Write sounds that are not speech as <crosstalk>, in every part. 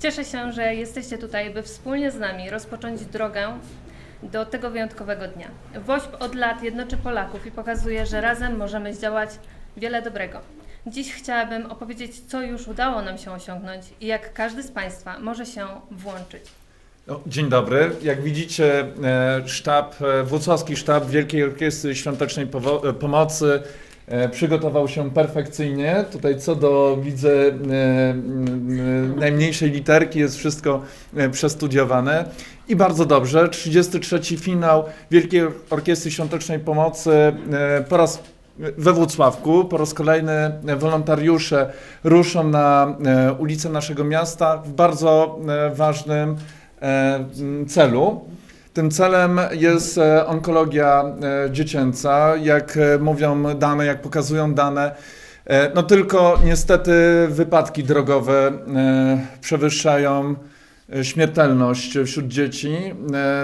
Cieszę się, że jesteście tutaj, by wspólnie z nami rozpocząć drogę do tego wyjątkowego dnia. WOŚP od lat jednoczy Polaków i pokazuje, że razem możemy zdziałać wiele dobrego. Dziś chciałabym opowiedzieć, co już udało nam się osiągnąć i jak każdy z Państwa może się włączyć. No, dzień dobry. Jak widzicie, e, sztab, e, Włocławski Sztab Wielkiej Orkiestry Świątecznej e, Pomocy przygotował się perfekcyjnie. Tutaj co do, widzę, e, e, najmniejszej literki jest wszystko e, przestudiowane. I bardzo dobrze. 33. finał Wielkiej Orkiestry Świątecznej Pomocy e, po raz we Włocławku. Po raz kolejny e, wolontariusze ruszą na e, ulice naszego miasta w bardzo e, ważnym e, celu. Tym celem jest e, onkologia e, dziecięca. Jak e, mówią dane, jak pokazują dane, no tylko niestety wypadki drogowe przewyższają śmiertelność wśród dzieci.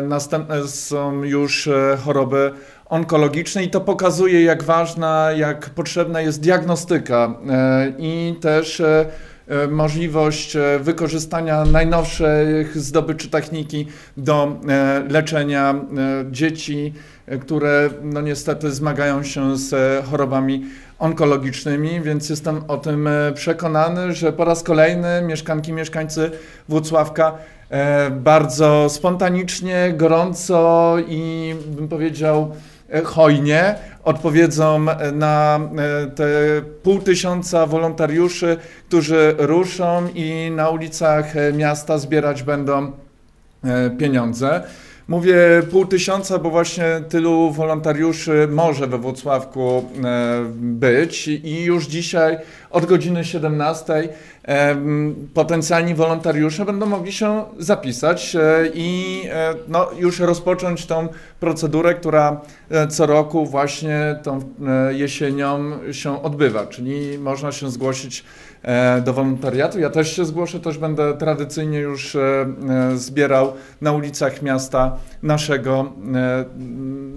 Następne są już choroby onkologiczne i to pokazuje, jak ważna, jak potrzebna jest diagnostyka i też możliwość e, wykorzystania najnowszych zdobyczy techniki do e, leczenia e, dzieci, e, które no niestety zmagają się z e, chorobami onkologicznymi, więc jestem o tym e, przekonany, że po raz kolejny mieszkanki, mieszkańcy Włocławka e, bardzo spontanicznie, gorąco i bym powiedział e, hojnie odpowiedzą na e, te pół tysiąca wolontariuszy, którzy ruszą i na ulicach e, miasta zbierać będą e, pieniądze. Mówię pół tysiąca, bo właśnie tylu wolontariuszy może we Włocławku e, być i już dzisiaj od godziny 17 e, potencjalni wolontariusze będą mogli się zapisać e, i no, już rozpocząć tą procedurę, która co roku właśnie tą jesienią się odbywa, czyli można się zgłosić do wolontariatu. Ja też się zgłoszę, też będę tradycyjnie już zbierał na ulicach miasta naszego e,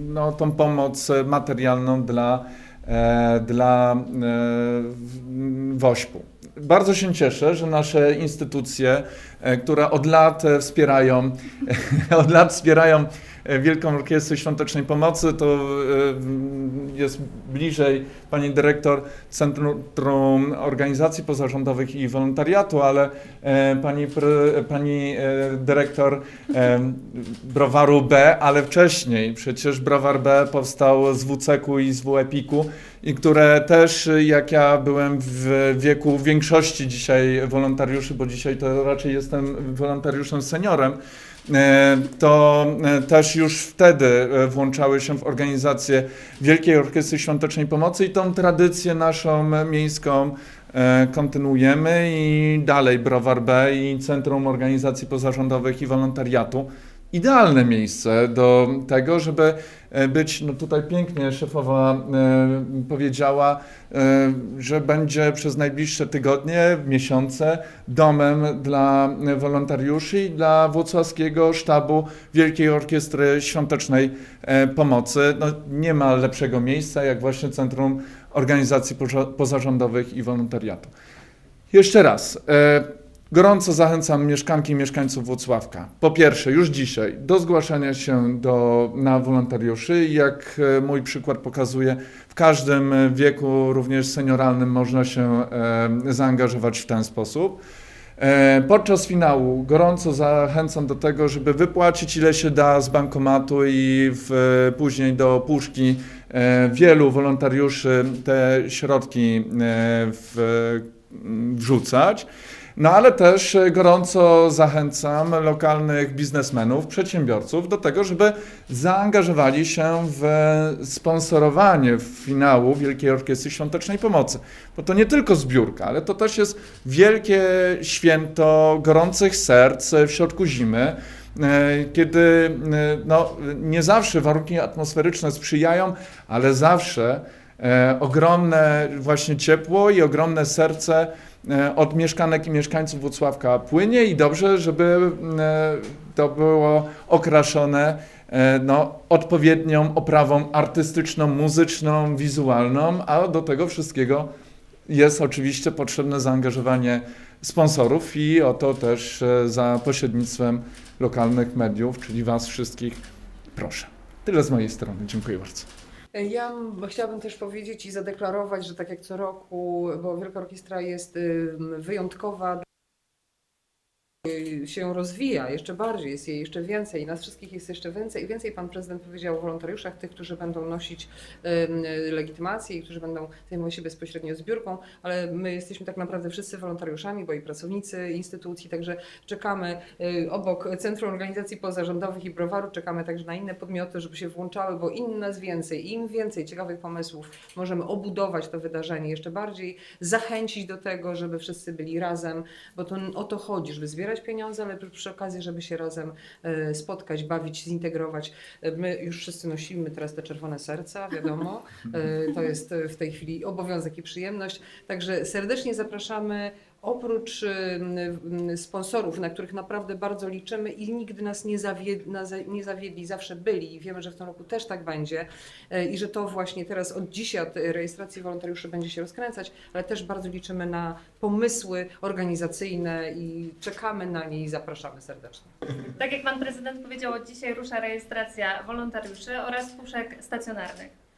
no, tą pomoc materialną dla, e, dla e, WOŚP-u. Bardzo się cieszę, że nasze instytucje, które od lat wspierają, <laughs> od lat wspierają Wielką Orkiestrę Świątecznej Pomocy, to e, jest bliżej pani dyrektor Centrum Organizacji Pozarządowych i Wolontariatu, ale e, pani, pani e, dyrektor e, Browaru B, ale wcześniej. Przecież Browar B powstał z WCEK-u i z WEPIK-u i które też, jak ja byłem w wieku większości dzisiaj wolontariuszy, bo dzisiaj to raczej jestem wolontariuszem seniorem, e, to e, też już wtedy e, włączały się w organizację Wielkiej Orkiestry Świątecznej Pomocy i tą tradycję naszą miejską e, kontynuujemy i dalej Browar B i Centrum Organizacji Pozarządowych i Wolontariatu. Idealne miejsce do tego, żeby e, być, no tutaj pięknie szefowa e, powiedziała, e, że będzie przez najbliższe tygodnie, miesiące domem dla wolontariuszy i dla Włocławskiego Sztabu Wielkiej Orkiestry Świątecznej Pomocy. No, nie ma lepszego miejsca jak właśnie Centrum Organizacji Poza- Pozarządowych i Wolontariatu. Jeszcze raz. Gorąco zachęcam mieszkanki i mieszkańców Włocławka. Po pierwsze, już dzisiaj do zgłaszania się do, na wolontariuszy. Jak e, mój przykład pokazuje, w każdym wieku, również senioralnym, można się e, zaangażować w ten sposób. E, Podczas finału gorąco zachęcam do tego, żeby wypłacić ile się da z bankomatu i w, później do puszki e, wielu wolontariuszy te środki e, w, wrzucać. No ale też e, gorąco zachęcam lokalnych biznesmenów, przedsiębiorców do tego, żeby zaangażowali się w sponsorowanie finału Wielkiej Orkiestry Świątecznej Pomocy. Bo to nie tylko zbiórka, ale to też jest wielkie święto gorących serc w środku zimy. e, Kiedy e, no, nie zawsze warunki atmosferyczne sprzyjają, ale zawsze e, ogromne właśnie ciepło i ogromne serce e, od mieszkanek i mieszkańców Włocławka płynie i dobrze, żeby e, to było okraszone e, no, odpowiednią oprawą artystyczną, muzyczną, wizualną, a do tego wszystkiego jest oczywiście potrzebne zaangażowanie sponsorów i o to też e, za pośrednictwem lokalnych mediów, czyli Was wszystkich, proszę. Tyle z mojej strony. Dziękuję bardzo. Ja chciałabym też powiedzieć i zadeklarować, że tak jak co roku, bo Wielka Orkiestra jest wyjątkowa, się rozwija jeszcze bardziej, jest jej jeszcze więcej, nas wszystkich jest jeszcze więcej. Więcej pan prezydent powiedział o wolontariuszach, tych, którzy będą nosić ym, legitymację i którzy będą zajmować się bezpośrednio zbiórką, ale my jesteśmy tak naprawdę wszyscy wolontariuszami, bo i pracownicy instytucji, także czekamy y, obok Centrum Organizacji Pozarządowych i Browaru, czekamy także na inne podmioty, żeby się włączały, bo im nas więcej, im więcej ciekawych pomysłów możemy obudować to wydarzenie jeszcze bardziej, zachęcić do tego, żeby wszyscy byli razem, bo to o to chodzi, żeby zbierać pieniądze, ale przy okazji, żeby się razem e, spotkać, bawić, zintegrować. E, My już wszyscy nosimy teraz te czerwone serca, wiadomo, <laughs> E, to jest w tej chwili obowiązek i przyjemność, także serdecznie zapraszamy oprócz ym, ym, sponsorów, na których naprawdę bardzo liczymy i nigdy nas nie, nie zawiedli, zawsze byli i wiemy, że w tym roku też tak będzie e, i że to właśnie teraz od dzisiaj, od rejestracji wolontariuszy będzie się rozkręcać, ale też bardzo liczymy na pomysły organizacyjne i czekamy na nie i zapraszamy serdecznie. Tak jak pan prezydent powiedział, od dzisiaj rusza rejestracja wolontariuszy oraz puszek stacjonarnych.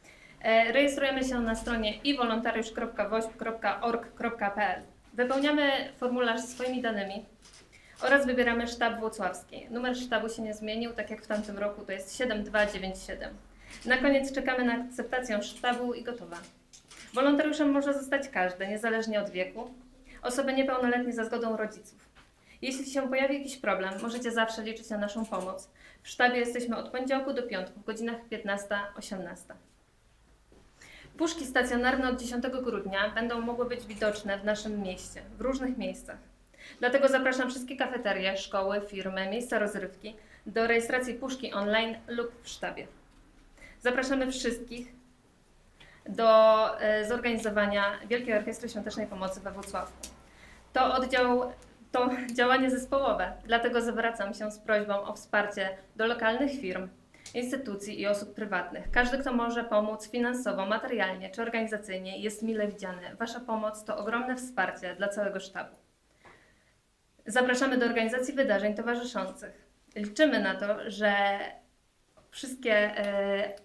E, Rejestrujemy się na stronie iwolontariusz.wośp.org.pl. Wypełniamy formularz swoimi danymi oraz wybieramy sztab włocławski. Numer sztabu się nie zmienił, tak jak w tamtym roku, to jest 7297. Na koniec czekamy na akceptację sztabu i gotowa. Wolontariuszem może zostać każdy, niezależnie od wieku. Osoby niepełnoletnie za zgodą rodziców. Jeśli się pojawi jakiś problem, możecie zawsze liczyć na naszą pomoc. W sztabie jesteśmy od poniedziałku do piątku w godzinach 15-18. Puszki stacjonarne od 10 grudnia będą mogły być widoczne w naszym mieście, w różnych miejscach. Dlatego zapraszam wszystkie kafeterie, szkoły, firmy, miejsca rozrywki do rejestracji puszki online lub w sztabie. Zapraszamy wszystkich do e, zorganizowania Wielkiej Orkiestry Świątecznej Pomocy we Wrocławku. To oddział to działanie zespołowe, dlatego zwracam się z prośbą o wsparcie do lokalnych firm, instytucji i osób prywatnych. Każdy, kto może pomóc finansowo, materialnie czy organizacyjnie, jest mile widziany. Wasza pomoc to ogromne wsparcie dla całego sztabu. Zapraszamy do organizacji wydarzeń towarzyszących. Liczymy na to, że wszystkie e,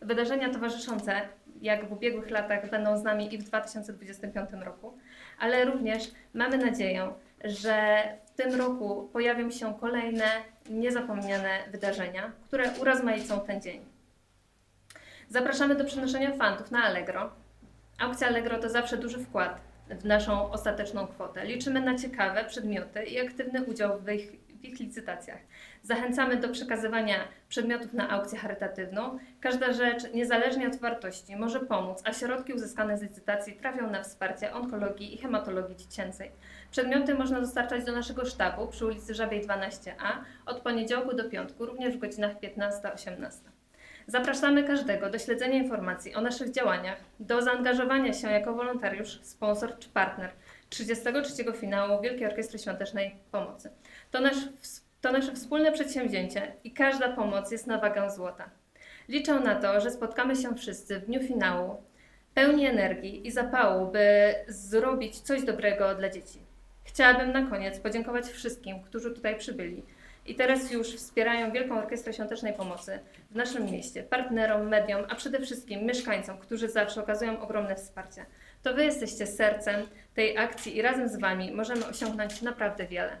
wydarzenia towarzyszące, jak w ubiegłych latach, będą z nami i w 2025 roku, ale również mamy nadzieję, że w tym roku pojawią się kolejne niezapomniane wydarzenia, które urozmaicą ten dzień. Zapraszamy do przenoszenia fantów na Allegro. Aukcja Allegro to zawsze duży wkład w naszą ostateczną kwotę. Liczymy na ciekawe przedmioty i aktywny udział w ich, w ich licytacjach. Zachęcamy do przekazywania przedmiotów na aukcję charytatywną. Każda rzecz, niezależnie od wartości, może pomóc, a środki uzyskane z licytacji trafią na wsparcie onkologii i hematologii dziecięcej. Przedmioty można dostarczać do naszego sztabu przy ulicy Żabiej 12a od poniedziałku do piątku, również w godzinach 15-18. Zapraszamy każdego do śledzenia informacji o naszych działaniach, do zaangażowania się jako wolontariusz, sponsor czy partner 33 finału Wielkiej Orkiestry Świątecznej Pomocy. To, nasz, to nasze wspólne przedsięwzięcie i każda pomoc jest na wagę złota. Liczę na to, że spotkamy się wszyscy w dniu finału pełni energii i zapału, by zrobić coś dobrego dla dzieci. Chciałabym na koniec podziękować wszystkim, którzy tutaj przybyli i teraz już wspierają Wielką Orkiestrę Świątecznej Pomocy w naszym mieście, partnerom, mediom, a przede wszystkim mieszkańcom, którzy zawsze okazują ogromne wsparcie. To Wy jesteście sercem tej akcji i razem z Wami możemy osiągnąć naprawdę wiele.